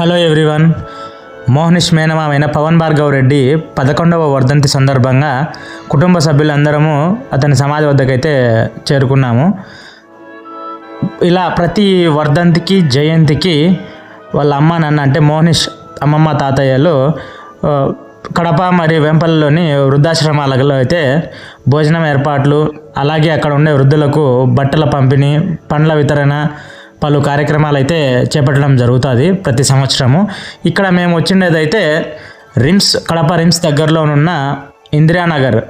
Hello everyone. మోహనిష్ మేనమామైన పవన్ భార్గవ్ రెడ్డి పదకొండవ వర్ధంతి సందర్భంగా కుటుంబ సభ్యులందరము అతని సమాధి వద్దకైతే చేరుకున్నాము. ఇలా ప్రతి వర్ధంతికి జయంతికి వాళ్ళ అమ్మ నాన్న అంటే మోహనిష్ అమ్మమ్మ తాతయ్యలు కడప మరియు వెంపల్లిలోని వృద్ధాశ్రమాలలో అయితే భోజనం ఏర్పాట్లు అలాగే అక్కడ ఉండే వృద్ధులకు బట్టల పంపిణీ పండ్ల వితరణ పలు కార్యక్రమాలు అయితే చేపట్టడం జరుగుతుంది ప్రతి సంవత్సరము. ఇక్కడ మేము వచ్చిండేదైతే రిమ్స్ కడప రిమ్స్ దగ్గరలో ఉన్న ఇందిరానగర్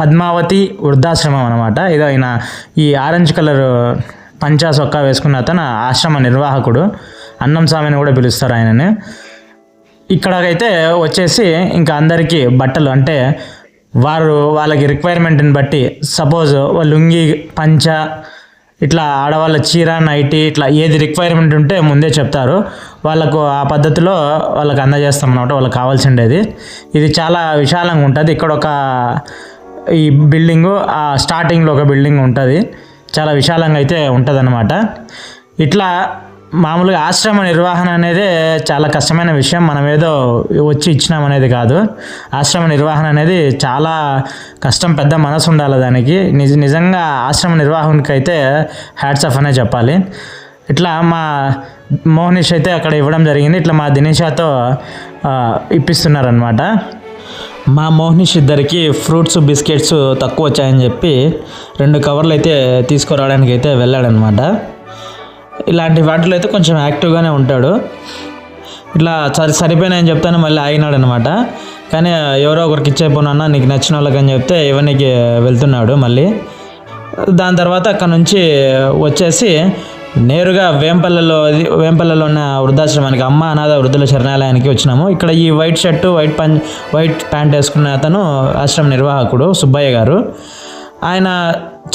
పద్మావతి వృద్ధాశ్రమం అనమాట ఇది ఆయన ఈ ఆరెంజ్ కలర్ పంచా సొక్కా వేసుకున్న అతను ఆశ్రమ నిర్వాహకుడు. అన్నం స్వామిని కూడా పిలుస్తారు ఆయనని. ఇక్కడకైతే వచ్చేసి ఇంకా అందరికీ బట్టలు అంటే వారు వాళ్ళకి రిక్వైర్మెంట్ని బట్టి సపోజ్ లుంగి పంచ ఇట్లా ఆడవాళ్ళ చీర నైటీ ఇట్లా ఏది రిక్వైర్మెంట్ ఉంటే ముందే చెప్తారు. వాళ్ళకు ఆ పద్ధతిలో వాళ్ళకి అందజేస్తాం అనమాట వాళ్ళకి కావాల్సిండేది. ఇది చాలా విశాలంగా ఉంటుంది. ఇక్కడ ఒక ఈ బిల్డింగు ఆ స్టార్టింగ్లో ఒక బిల్డింగ్ ఉంటుంది. చాలా విశాలంగా అయితే ఉంటుంది ఇట్లా మామూలుగా ఆశ్రమ నిర్వహణ అనేది చాలా కష్టమైన విషయం. మనం ఏదో వచ్చి ఇచ్చినాం అనేది కాదు. ఆశ్రమ నిర్వహణ అనేది చాలా కష్టం పెద్ద మనసు ఉండాలి దానికి. నిజ నిజంగా ఆశ్రమ నిర్వాహకునికి అయితే హ్యాట్స్ ఆఫ్ అనే చెప్పాలి. ఇట్లా మా మోహనీష్ అయితే అక్కడ ఇవ్వడం జరిగింది. ఇట్లా మా దినేషాతో ఇప్పిస్తున్నారనమాట మా మోహనీష్ ఇద్దరికి ఫ్రూట్స్ బిస్కెట్స్ తక్కువ వచ్చాయని చెప్పి రెండు కవర్లు అయితే తీసుకురావడానికి అయితే వెళ్ళాడనమాట ఇలాంటి వాటిలో అయితే కొంచెం యాక్టివ్గానే ఉంటాడు. ఇట్లా సరి సరిపోయినాయని చెప్తాను మళ్ళీ ఆగినాడు అనమాట కానీ ఎవరో ఒకరికి ఇచ్చేపోనన్నా నీకు నచ్చిన వాళ్ళకి అని చెప్తే ఇవన్నీకి వెళ్తున్నాడు మళ్ళీ. దాని తర్వాత అక్కడ నుంచి వచ్చేసి నేరుగా వేంపల్లలో వేంపల్లలో ఉన్న వృద్ధాశ్రమానికి అమ్మ అనాథ వృద్ధుల శరణాలయానికి వచ్చినాము. ఇక్కడ ఈ వైట్ షర్టు వైట్ పం వైట్ ప్యాంట్ వేసుకున్న అతను ఆశ్రమ నిర్వాహకుడు సుబ్బయ్య గారు. ఆయన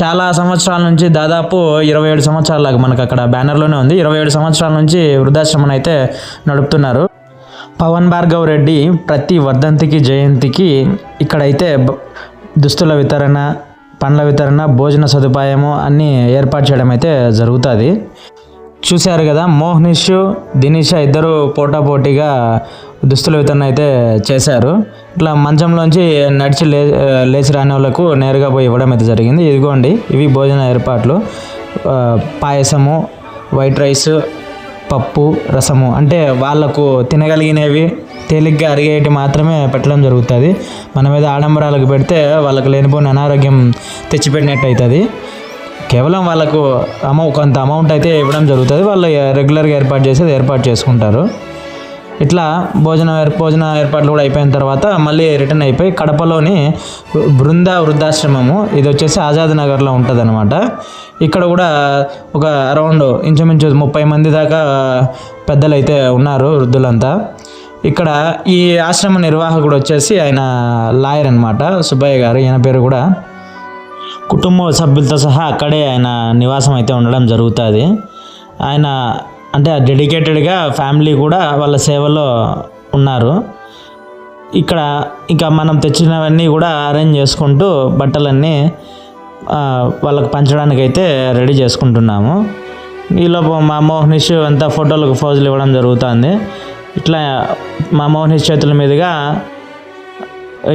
చాలా సంవత్సరాల నుంచి దాదాపు ఇరవై ఏడు సంవత్సరాలకు మనకు అక్కడ బ్యానర్లోనే ఉంది. ఇరవై ఏడు సంవత్సరాల నుంచి వృద్ధాశ్రమం అయితే నడుపుతున్నారు. పవన్ భార్గవ్ రెడ్డి ప్రతి వర్ధంతికి జయంతికి ఇక్కడైతే దుస్తుల వితరణ పండ్ల వితరణ భోజన సదుపాయము అన్నీ ఏర్పాటు చేయడం అయితే జరుగుతుంది. చూశారు కదా మోహనిష్ దినీష ఇద్దరు పోటాపోటీగా దుస్తుల వితరణ అయితే చేశారు. ఇట్లా మంచంలోంచి నడిచి లే లేచి రాని వాళ్ళకు నేరుగా పోయి ఇవ్వడం అయితే జరిగింది. ఇదిగోండి ఇవి భోజన ఏర్పాట్లు. పాయసము వైట్ రైస్ పప్పు రసము. అంటే వాళ్ళకు తినగలిగినవి తేలిగ్గా అరిగేటి మాత్రమే పెట్టడం జరుగుతుంది. మన మీద ఆడంబరాలకు పెడితే వాళ్ళకు లేనిపోయిన అనారోగ్యం తెచ్చిపెట్టినట్టు అవుతుంది కేవలం వాళ్ళకు అమౌ కొంత అమౌంట్ అయితే ఇవ్వడం జరుగుతుంది. వాళ్ళు రెగ్యులర్గా ఏర్పాటు చేసేది ఏర్పాటు చేసుకుంటారు. ఇట్లా భోజనం భోజన ఏర్పాట్లు కూడా అయిపోయిన తర్వాత మళ్ళీ రిటర్న్ అయిపోయి కడపలోని బృంద వృద్ధాశ్రమము ఇది వచ్చేసి ఆజాద్ నగర్లో ఉంటుంది అనమాట ఇక్కడ కూడా ఒక అరౌండ్ ఇంచుమించు ముప్పై మంది దాకా పెద్దలు అయితే ఉన్నారు వృద్ధులంతా. ఇక్కడ ఈ ఆశ్రమ నిర్వాహకుడు వచ్చేసి ఆయన లాయర్ అనమాట సుబ్బయ్య గారు ఈయన పేరు కూడా. కుటుంబ సభ్యులతో సహా అక్కడే ఆయన నివాసం అయితే ఉండడం జరుగుతుంది. ఆయన అంటే డెడికేటెడ్గా ఫ్యామిలీ కూడా వాళ్ళ సేవలో ఉన్నారు. ఇక్కడ ఇంకా మనం తెచ్చినవన్నీ కూడా అరేంజ్ చేసుకుంటూ బట్టలన్నీ వాళ్ళకి పంచడానికి అయితే రెడీ చేసుకుంటున్నాము. ఈలోపు మా మోహనిష్ అంతా ఫోటోలకు ఫోజులు ఇవ్వడం జరుగుతుంది. ఇట్లా మా మోహనిష్ చేతుల మీదుగా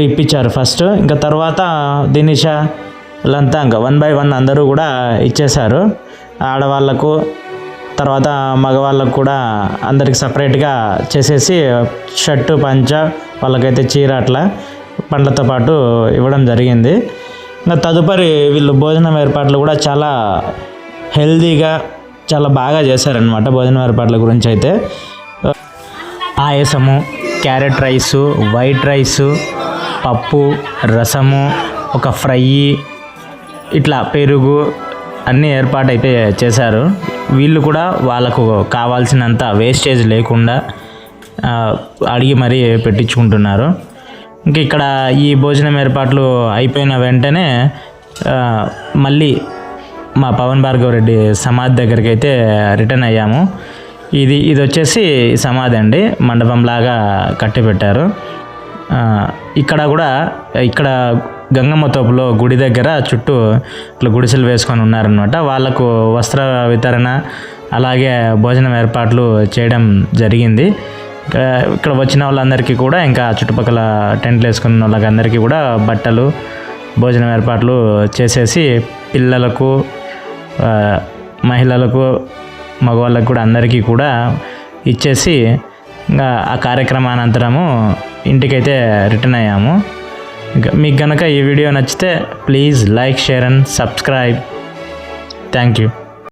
ఇప్పించారు ఫస్ట్ ఇంకా తర్వాత దినిష వీళ్ళంతా ఇంకా వన్ బై వన్ అందరూ కూడా ఇచ్చేశారు. ఆడవాళ్ళకు తర్వాత మగవాళ్ళకు కూడా అందరికి సపరేట్గా చేసేసి షర్టు పంచ వాళ్ళకైతే చీర అట్లా పండ్లతో పాటు ఇవ్వడం జరిగింది. ఇంకా తదుపరి వీళ్ళు భోజనం ఏర్పాట్లు కూడా చాలా హెల్దీగా చాలా బాగా చేశారనమాట భోజనం ఏర్పాట్ల గురించి అయితే. పాయసము క్యారెట్ రైసు వైట్ రైసు పప్పు రసము ఒక ఫ్రై ఇట్లా పెరుగు అన్నీ ఏర్పాటైతే చేశారు. వీళ్ళు కూడా వాళ్ళకు కావాల్సినంత వేస్టేజ్ లేకుండా అడిగి మరీ పెట్టించుకుంటున్నారు. ఇంక ఇక్కడ ఈ భోజనం ఏర్పాట్లు అయిపోయిన వెంటనే మళ్ళీ మా పవన్ భార్గవ్ రెడ్డి సమాధి దగ్గరికి అయితే రిటర్న్ అయ్యాము. ఇది ఇది వచ్చేసి సమాధి అండి. మండపంలాగా కట్టి పెట్టారు ఇక్కడ కూడా ఇక్కడ గంగమ్మ తోపులో గుడి దగ్గర చుట్టూ ఇట్లా గుడిసెలు వేసుకొని ఉన్నారనమాట వాళ్ళకు వస్త్ర వితరణ అలాగే భోజనం ఏర్పాట్లు చేయడం జరిగింది. ఇక్కడ ఇక్కడ వచ్చిన వాళ్ళందరికీ కూడా ఇంకా చుట్టుపక్కల టెంట్లు వేసుకున్న వాళ్ళకందరికీ కూడా బట్టలు భోజనం ఏర్పాట్లు చేసేసి పిల్లలకు మహిళలకు మగవాళ్ళకు కూడా అందరికీ కూడా ఇచ్చేసి ఇంకా ఆ కార్యక్రమానంతరము ఇంటికైతే రిటర్న్ అయ్యాము. మీకు కనుక ఈ వీడియో నచ్చితే please like share and subscribe. Thank you.